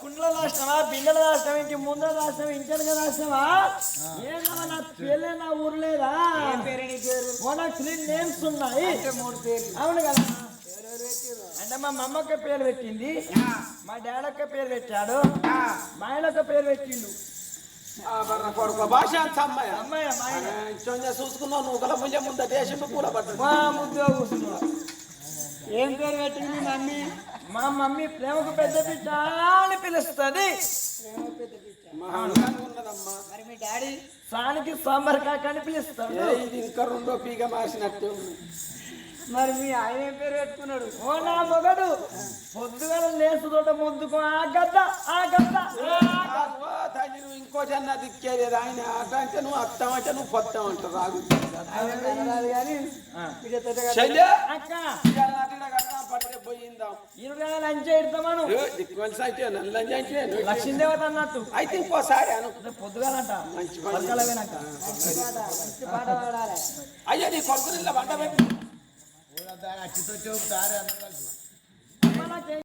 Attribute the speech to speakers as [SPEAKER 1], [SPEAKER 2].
[SPEAKER 1] కుండల రాష్ట్రమా బిందెల రాష్ట్రం ఇంటి ముందర రాష్ట్రం ఇంటనక రాష్ట్రమా నా పేర్లే నా ఊరు లేదా?
[SPEAKER 2] పేరు నీ పేరు?
[SPEAKER 1] మొన్న త్రీ నేమ్స్ ఉన్నాయి. అవును కదా? అంటే మా మమ్మక్క పేరు పెట్టింది. మా డాడక్క పేరు పెట్టాడు. మా ఆయనక్క పేరు పెట్టిండు.
[SPEAKER 3] భాష అమ్మాయి?
[SPEAKER 1] అమ్మాయి
[SPEAKER 3] చూసుకున్నావు నువ్వు ముంజ ముంద దేశం పడ్డది
[SPEAKER 1] మా ముద్దు కూర్చున్నాడు.
[SPEAKER 2] ఏం పేరు పెట్టింది మమ్మీ?
[SPEAKER 1] మా మమ్మీ ప్రేమకు పెద్ద బిడ్డ అని పిలుస్తుంది.
[SPEAKER 2] మరి మీ డాడీ
[SPEAKER 1] సానికి సాంబార్ కాక అని పిలుస్తాడు.
[SPEAKER 3] ఇది ఇంకా రెండో పీగ ఉంది.
[SPEAKER 2] మరి మీ ఆయన ఏం పేరు పెట్టుకున్నాడు?
[SPEAKER 1] ఓ నా మొగడు. పొద్దుగా ఆ గద్ద ఆ గద్ద. ఆ గద్ద.
[SPEAKER 3] అవ్వా, తల్లి నువ్వు ఇంకో జన్న దిక్కేలేదు ఆయన అట్ట అంటే నువ్వు అత్తామంటే నువ్వు? పొత్తాం అంట రాగు అంటే
[SPEAKER 1] లక్ష్మీదేవత అన్నట్టు.
[SPEAKER 3] అయితే ఇంకోసారి అను.
[SPEAKER 1] పొద్దుగాలంట.
[SPEAKER 3] మంచి అయ్యా నీ పెట్టి.
[SPEAKER 1] మనకి